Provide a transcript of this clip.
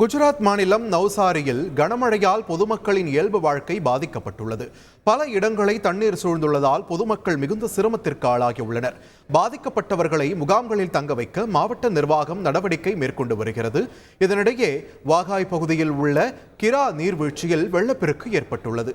குஜராத் மாநிலம் நவ்சாரியில் கனமழையால் பொதுமக்களின் இயல்பு வாழ்க்கை பாதிக்கப்பட்டுள்ளது. பல இடங்களை தண்ணீர் சூழ்ந்துள்ளதால் பொதுமக்கள் மிகுந்த சிரமத்திற்கு ஆளாகியுள்ளனர். பாதிக்கப்பட்டவர்களை முகாம்களில் தங்க வைக்க மாவட்ட நிர்வாகம் நடவடிக்கை மேற்கொண்டு வருகிறது. இதனிடையே வாகாய் பகுதியில் உள்ள கிரா நீர்வீழ்ச்சியில் வெள்ளப்பெருக்கு ஏற்பட்டுள்ளது.